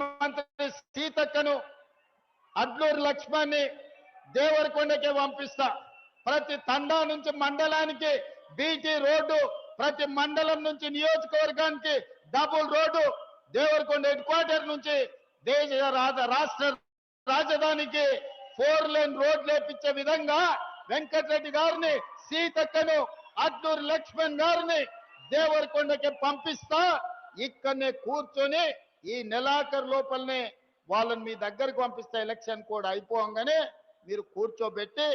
మంత్రి సీతక్కను అడ్లూరు లక్ష్మణ్ని దేవరకొండకి పంపిస్తా. ప్రతి తండా నుంచి మండలానికి బీటీ రోడ్డు ప్రతి మండలం నుంచి నియోజకవర్గానికి double road Devarakonda head quarter నుంచి దేశ రాష్ట్ర రాజధానికి ఫోర్ లేన్ రోడ్ లేపించే విధంగా వెంకటరెడ్డి గారిని సీతక్కను అడ్డూరు లక్ష్మణ్ గారిని దేవరకొండకి పంపిస్తా. ఇక్కడనే కూర్చొని ఈ నెలాఖరు లోపలనే వాళ్ళని మీ దగ్గరకు పంపిస్తే ఎలక్షన్ కోడ్ అయిపోగానే మీరు కూర్చోబెట్టి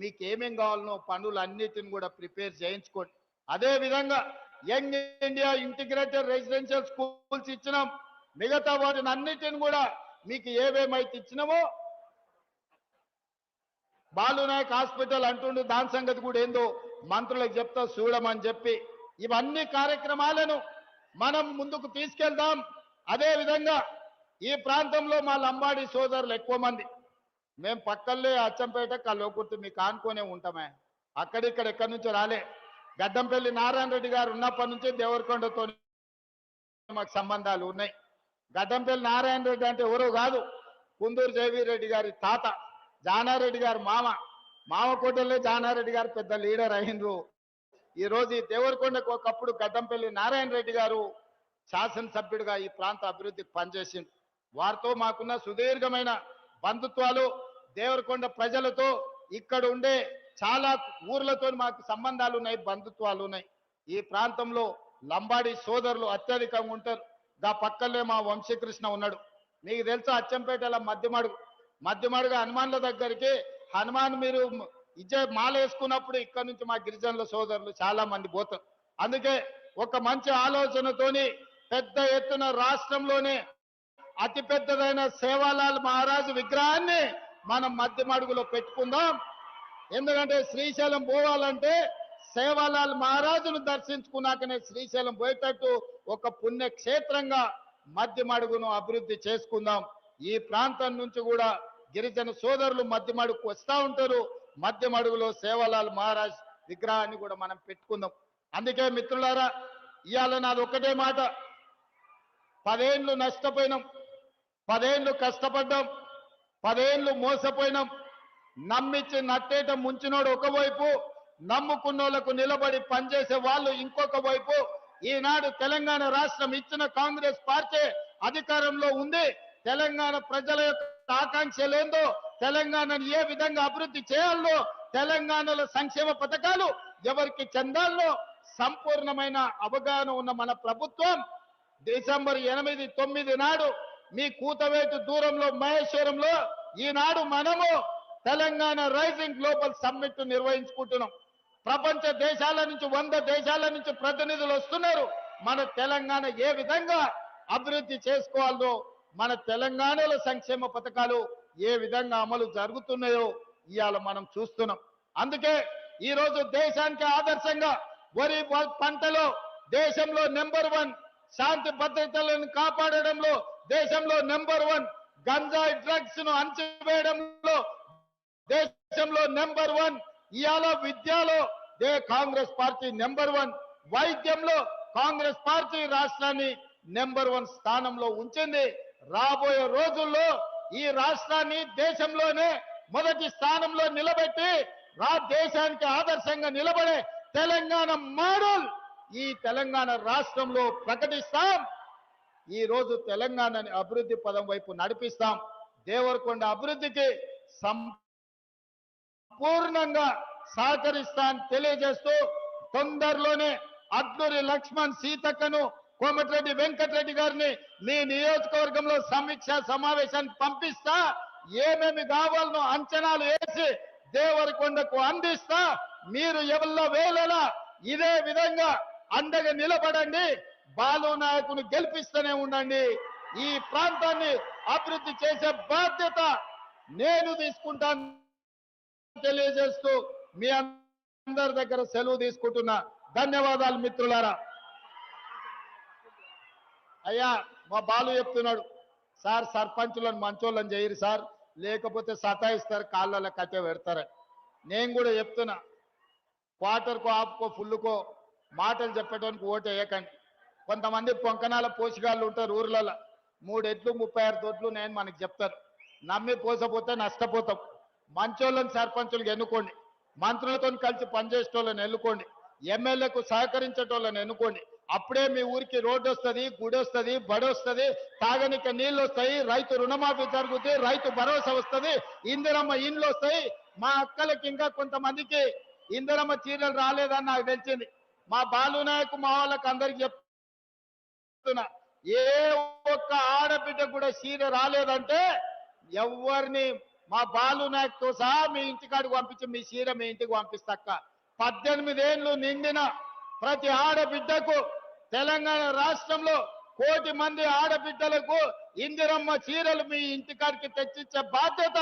మీకు ఏమేం కావాలనో పనులు అన్నిటిని కూడా ప్రిపేర్ చేయించుకోండి. అదే విధంగా young India integrated residential schools ఇచ్చినాం. మిగతా వాటిని అన్నిటిని కూడా మీకు ఏవేమైతే ఇచ్చినామో బాలునాయక్ హాస్పిటల్ అంటుండు దాని సంగతి కూడా ఏందో మంత్రులకు చెప్తా చూడమని చెప్పి. ఇవన్నీ కార్యక్రమాలను మనం ముందుకు తీసుకెళ్దాం. అదే విధంగా ఈ ప్రాంతంలో మా లంబాడి సోదరులు ఎక్కువ మంది. మేము పక్కల్లే అచ్చంపేట కల్లోకుర్తి మీకు ఆనుకునే ఉంటామే. అక్కడిక్కడ ఎక్కడి నుంచో రాలే. గడ్డంపల్లి నారాయణ రెడ్డి గారు ఉన్నప్పటి నుంచి దేవరకొండతో మాకు సంబంధాలు ఉన్నాయి. గడ్డంపల్లి నారాయణ రెడ్డి అంటే ఎవరో కాదు. కుందూరు జయవీరెడ్డి గారి తాత జానారెడ్డి గారు మామ. మామ కోటల్లో జానారెడ్డి గారు పెద్ద లీడర్ అయిండ్రు ఈరోజు రోజు ఈ దేవరకొండకు ఒకప్పుడు గడ్డంపల్లి నారాయణ రెడ్డి గారు శాసనసభ్యుడిగా ఈ ప్రాంత అభివృద్ధికి పనిచేసింది వారితో మాకున్న సుదీర్ఘమైన బంధుత్వాలు దేవరకొండ ప్రజలతో ఇక్కడ ఉండే చాలా ఊర్లతో మాకు సంబంధాలు ఉన్నాయి బంధుత్వాలు ఉన్నాయి. ఈ ప్రాంతంలో లంబాడి సోదరులు అత్యధికంగా ఉంటారు. దా పక్కనే మా వంశీకృష్ణ ఉన్నాడు. నీకు తెలుసా అచ్చంపేటలో మధ్యమడుగు. మధ్యమడుగు హనుమాన్ల దగ్గరికి. హనుమాన్ మీరు ఇచ్చే మాల వేసుకున్నప్పుడు ఇక్కడ నుంచి మా గిరిజనుల సోదరులు చాలా మంది పోతారు. అందుకే ఒక మంచి ఆలోచనతోని పెద్ద ఎత్తున రాష్ట్రంలోనే అతి పెద్దదైన సేవాలాల్ మహారాజు విగ్రహాన్ని మనం మధ్యమడుగులో పెట్టుకుందాం. ఎందుకంటే శ్రీశైలం పోవాలంటే సేవాలాల్ మహారాజును దర్శించుకున్నాకనే శ్రీశైలం పోయేటట్టు ఒక పుణ్యక్షేత్రంగా మధ్యమడుగును అభివృద్ధి చేసుకుందాం. ఈ ప్రాంతం నుంచి కూడా గిరిజన సోదరులు మధ్యమడుగు వస్తూ ఉంటారు. మధ్యమడుగులో సేవాలాల్ మహారాజ్ విగ్రహాన్ని కూడా మనం పెట్టుకుందాం. అందుకే మిత్రులారా ఇవాళ నాది ఒక్కటే మాట. పదేండ్లు నష్టపోయినాం పదేండ్లు కష్టపడ్డాం పదేండ్లు మోసపోయినాం. నమ్మిచ్చి నట్టేట ముంచినోడు ఒకవైపు నమ్ముకున్నోళ్ళకు నిలబడి పనిచేసే వాళ్ళు ఇంకొక వైపు. ఈనాడు తెలంగాణ రాష్ట్రం ఇచ్చిన కాంగ్రెస్ పార్టీ అధికారంలో ఉంది. తెలంగాణ ప్రజల యొక్క ఆకాంక్షలేందో తెలంగాణను ఏ విధంగా అభివృద్ధి చేయాలో తెలంగాణలో సంక్షేమ పథకాలు ఎవరికి చెందాలో సంపూర్ణమైన అవగాహన ఉన్న మన ప్రభుత్వం డిసెంబర్ ఎనిమిది తొమ్మిది నాడు మీ కూతవేటు దూరంలో మహేశ్వరంలో ఈనాడు మనము తెలంగాణ రైజింగ్ గ్లోబల్ సమ్మిట్ నిర్వహించుకుంటున్నాం. ప్రపంచ దేశాల నుంచి వంద దేశాల నుంచి ప్రతినిధులు వస్తున్నారు. మన తెలంగాణ ఏ విధంగా అభివృద్ధి చేసుకోవాలో మన తెలంగాణలో సంక్షేమ పథకాలు ఏ విధంగా అమలు జరుగుతున్నాయో ఇవాళ మనం చూస్తున్నాం. అందుకే ఈరోజు దేశానికి ఆదర్శంగా వరి పంటలో దేశంలో నెంబర్ వన్ శాంతి భద్రతలను కాపాడడంలో దేశంలో నెంబర్ వన్ గంజాయి డ్రగ్స్ను అణచివేయడంలో దేశంలో నెంబర్ వన్ ఇవాళ విద్యలో దే కాంగ్రెస్ పార్టీ నెంబర్ వన్ వైద్యంలో కాంగ్రెస్ పార్టీ రాష్ట్రాన్ని నెంబర్ వన్ స్థానంలో ఉంచింది. రాబోయే రోజుల్లో ఈ రాష్ట్రాన్ని దేశంలోనే మొదటి స్థానంలో నిలబెట్టి రా దేశానికి ఆదర్శంగా నిలబడే తెలంగాణ మోడల్ ఈ తెలంగాణ రాష్ట్రంలో ప్రకటిస్తాం. ఈ రోజు తెలంగాణని అభివృద్ధి పదం వైపు నడిపిస్తాం. దేవరకొండ అభివృద్ధికి సంపూర్ణంగా సహకరిస్తాను తెలియజేస్తూ తొందరలోనే అడ్లూరి లక్ష్మణ్ సీతక్కను కోమటిరెడ్డి వెంకటరెడ్డి గారిని మీ నియోజకవర్గంలో సమీక్ష సమావేశానికి పంపిస్తా. ఏమేమి కావాలనో అంచనాలు వేసి దేవరకొండకు అందిస్తా. మీరు ఎవరిలో వేలలా? ఇదే విధంగా అండగా నిలబడండి. బాలు నాయకుని గెలిపిస్తూనే ఉండండి. ఈ ప్రాంతాన్ని అభివృద్ధి చేసే బాధ్యత నేను తీసుకుంటాను తెలియజేస్తూ మీ అందరి దగ్గర సెలవు తీసుకుంటున్నా. ధన్యవాదాలు మిత్రులారా. అయ్యా మా బాలు చెప్తున్నాడు సార్ సర్పంచులను మంచోళ్ళని చేయరు సార్. లేకపోతే సతాయిస్తారు కాళ్ళలో కట్టె పెడతారు. నేను కూడా చెప్తున్నా క్వార్టర్కో ఆపుకో ఫుల్లుకో మాటలు చెప్పడానికి ఓటు వేయకండి. కొంతమంది పొంకనాల పోషకాలు ఉంటారు ఊర్లలో. మూడు ఎడ్లు ముప్పై ఆరు తోట్లు నేను మనకు చెప్తారు నమ్మి పోసపోతే నష్టపోతాం. మంచోళ్ళని సర్పంచులకు ఎన్నుకోండి. మంత్రులతో కలిసి పనిచేసేటోళ్ళని ఎన్నుకోండి. ఎమ్మెల్యేకు సహకరించేటోళ్ళని ఎన్నుకోండి. అప్పుడే మీ ఊరికి రోడ్డు వస్తుంది గుడి వస్తుంది బడి వస్తుంది తాగనిక నీళ్ళు వస్తాయి రైతు రుణమాఫీ జరుగుతుంది రైతు భరోసా వస్తుంది ఇందిరమ్మ ఇండ్లు వస్తాయి. మా అక్కలకి ఇంకా కొంతమందికి ఇందిరమ్మ చీరలు రాలేదని నాకు తెలిసింది. మా బాలు నాయకు మా వాళ్ళకి అందరికి చెప్తున్నా. ఏ ఒక్క ఆడబిడ్డ కూడా చీర రాలేదంటే ఎవరిని మా బాలు నాయక్తో సహా మీ ఇంటికాడికి పంపించి మీ చీర మీ ఇంటికి పంపిస్తాక పద్దెనిమిదేళ్ళు నిండిన ప్రతి ఆడబిడ్డకు తెలంగాణ రాష్ట్రంలో కోటి మంది ఆడబిడ్డలకు ఇందిరమ్మ చీరలు మీ ఇంటికాడికి తెచ్చిచ్చే బాధ్యత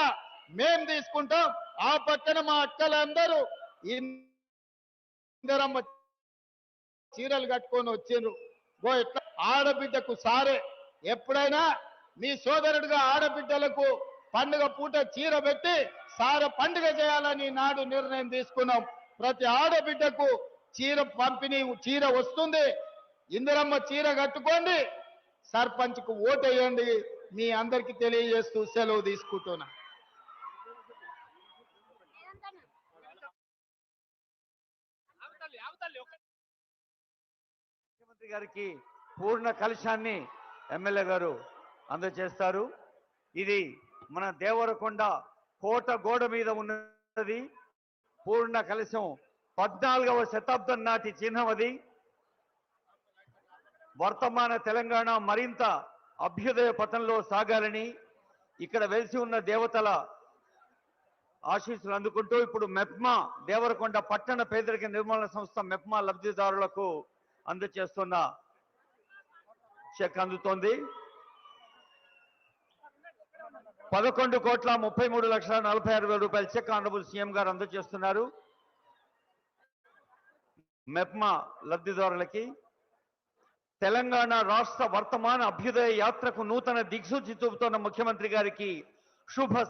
మేం తీసుకుంటాం. ఆ పక్కన మా అక్కలందరూ ఇందిరమ్మ చీరలు కట్టుకొని వచ్చిండ్రు. గో ఎట్లా? ఆడబిడ్డకు సారే. ఎప్పుడైనా మీ సోదరుడిగా ఆడబిడ్డలకు పండుగ పూట చీర పెట్టి సార పండుగ చేయాలని నాడు నిర్ణయం తీసుకున్నాం. ప్రతి ఆడబిడ్డకు చీర పంపిణీ చీర వస్తుంది. ఇందిరమ్మ చీర కట్టుకోండి. సర్పంచ్కు ఓటేయండి. మీ అందరికి తెలియజేస్తూ సెలవు తీసుకుంటున్నా. ముఖ్యమంత్రి గారికి పూర్ణ కలశాన్ని ఎమ్మెల్యే గారు అందజేస్తారు. ఇది మన దేవరకొండ కోట గోడ మీద ఉన్నది. పూర్ణ కలశం పద్నాలుగవ శతాబ్దం నాటి చిహ్నం అది. వర్తమాన తెలంగాణ మరింత అభ్యుదయ పథంలో సాగాలని ఇక్కడ వెలిసి ఉన్న దేవతల ఆశీస్సులు అందుకుంటూ ఇప్పుడు మెప్మా దేవరకొండ పట్టణ పేదరిక నిర్మూలన సంస్థ మెప్మా లబ్ధిదారులకు అందచేస్తున్న చెక్ అందుతోంది. పదకొండు కోట్ల ముప్పై మూడు లక్షల నలభై ఆరు వేల రూపాయల చెక్ ఆనరబుల్ సీఎం గారు అందజేస్తున్నారు మెప్మా లబ్ధిదారులకి తెలంగాణ రాష్ట్ర వర్తమాన అభ్యుదయ యాత్రకు నూతన దిక్సూచి చూపుతున్న ముఖ్యమంత్రి గారికి శుభ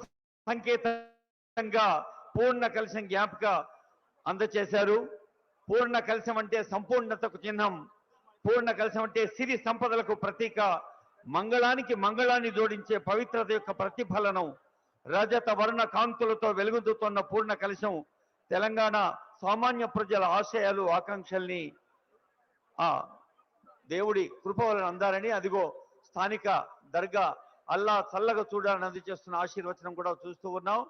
సంకేతంగా పూర్ణ కలశం జ్ఞాపక అందచేశారు. పూర్ణ కలశం అంటే సంపూర్ణతకు చిహ్నం. పూర్ణ కలశం అంటే సిరి సంపదలకు ప్రతీక. మంగళానికి మంగళాన్ని జోడించే పవిత్రత యొక్క ప్రతిఫలనం. రజత వర్ణ కాంతులతో వెలుగుతున్న పూర్ణ కలశం తెలంగాణ సామాన్య ప్రజల ఆశయాలు ఆకాంక్షల్ని ఆ దేవుడి కృప వలన అందారని అదిగో స్థానిక దర్గా అల్లా చల్లగా చూడాలని అందజేస్తున్న ఆశీర్వచనం కూడా చూస్తూ ఉన్నాం.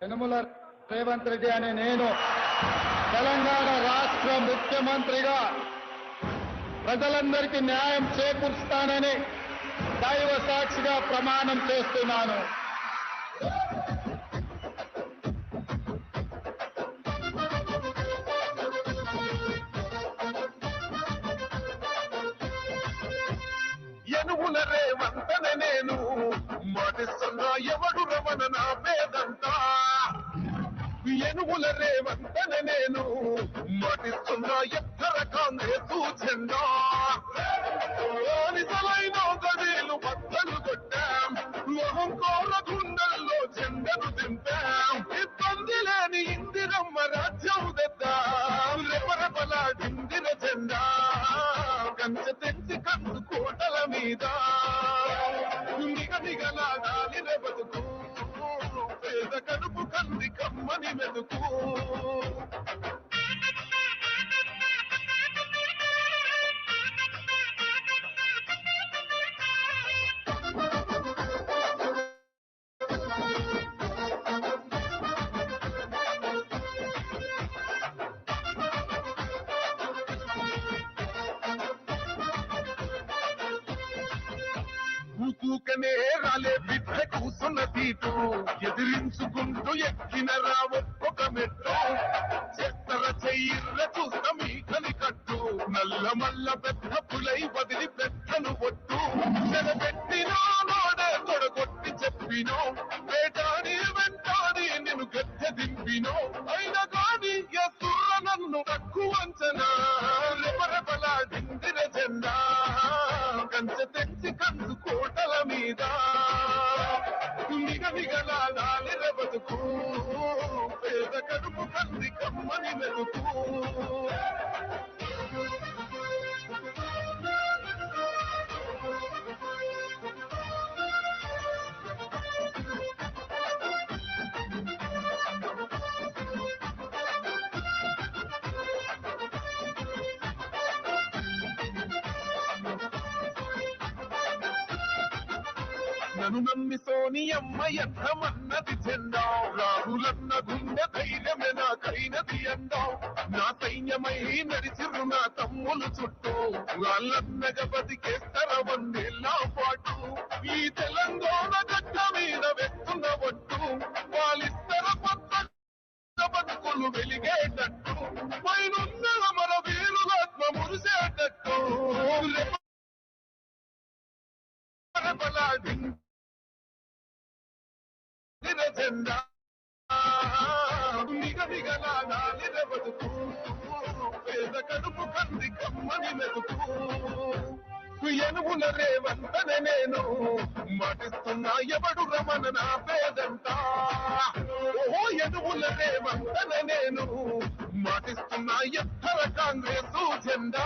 యనమల రేవంత్ రెడ్డి అనే నేను తెలంగాణ రాష్ట్ర ముఖ్యమంత్రిగా ప్రజలందరికీ న్యాయం చేకూరుస్తానని దైవ సాక్షిగా ప్రమాణం చేస్తున్నాను. ఎనుగుల రేవంతన నేను. మాటిస్తున్నా ఎవడు రమణ నా పేదంత ఎనుగుల రేవంతన నేను. మాటిస్తున్నా ఎత్తర నేరాలే రాలే బిడ్డ కూసున్న తీటు. ఎదిరించుకుంటూ ఎక్కిన రా ఒక్కొక్క మెట్టు. చెత్తర చెయ్యిర్ర చూస్త మీకని కట్టు. నల్ల మల్ల పెద్ద పులై వదిలి పెద్దను ఒట్టు. పెట్టినా నోడే తొడగొట్టి చెప్పినో. కంది కమ్మని మెతుకు నన్ను అమ్మ సోనియమ్మ ఎంతమన్నది జెండా రాహులన్న గుండె ధైర్యమే నాకైనది ఎండా నా సైన్యమై నడిచిరు నా తమ్ములు చుట్టూ వాళ్ళన్నగా బతికేస్తర వందేళ్ళ పాటు. ఈ తెలంగాణ గడ్డ మీద వెస్తున్న ఒట్టు వాళ్ళిస్తర కొత్త బతుకులు వెలిగేటట్టు. పైనున్న మన వీరులాత్మ మురిసేటట్టు. రెపలాడి నిరజెండా. మిగ మిగలాడాలి బతుకు పేద కడుపు కంది కమ్మని మెతుకు ఎనుగుల రేవంతనే నేను మటిస్తున్నా ఎవడు రమణ నా పేదంట. ఓ ఎనుగుల రేవంతనే నేను మాటిస్తున్నా ఎత్తర కాంగ్రెస్ జెండా.